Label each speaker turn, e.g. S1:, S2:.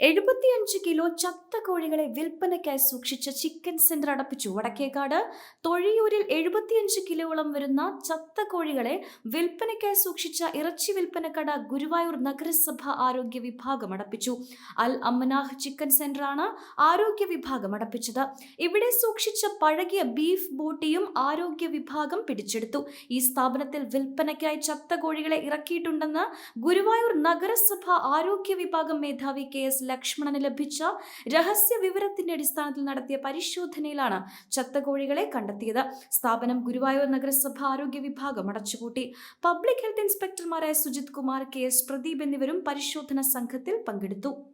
S1: എഴുപത്തിയഞ്ച് കിലോ ചത്ത കോഴികളെ വിൽപ്പനയ്ക്കായി സൂക്ഷിച്ച ചിക്കൻ സെന്റർ അടപ്പിച്ചു. വടക്കേക്കാട് തൊഴിയൂരിൽ എഴുപത്തിയഞ്ച് കിലോളം വരുന്ന ചത്ത കോഴികളെ വിൽപ്പനയ്ക്കായി സൂക്ഷിച്ച ഇറച്ചി വിൽപ്പനക്കട ഗുരുവായൂർ നഗരസഭ ആരോഗ്യ വിഭാഗം അടപ്പിച്ചു. അൽ അമ്മനാഹ് ചിക്കൻ സെന്ററാണ് ആരോഗ്യ വിഭാഗം അടപ്പിച്ചത്. ഇവിടെ സൂക്ഷിച്ച പഴകിയ ബീഫ് ബോട്ടിയും ആരോഗ്യ വിഭാഗം പിടിച്ചെടുത്തു. ഈ സ്ഥാപനത്തിൽ വിൽപ്പനയ്ക്കായി ചത്ത കോഴികളെ ഇറക്കിയിട്ടുണ്ടെന്ന് ഗുരുവായൂർ നഗരസഭ ആരോഗ്യ വിഭാഗം മേധാവി കെ എസ് ലക്ഷ്മണന് ലഭിച്ച രഹസ്യ വിവരത്തിന്റെ അടിസ്ഥാനത്തിൽ നടത്തിയ പരിശോധനയിലാണ് ചത്ത കോഴികളെ കണ്ടെത്തിയത്. സ്ഥാപനം ഗുരുവായൂർ നഗരസഭ ആരോഗ്യ വിഭാഗം അടച്ചുപൂട്ടി. പബ്ലിക് ഹെൽത്ത് ഇൻസ്പെക്ടർമാരായ സുജിത് കുമാർ കെ എസ് പ്രദീപ് എന്നിവരും പരിശോധന സംഘത്തിൽ പങ്കെടുത്തു.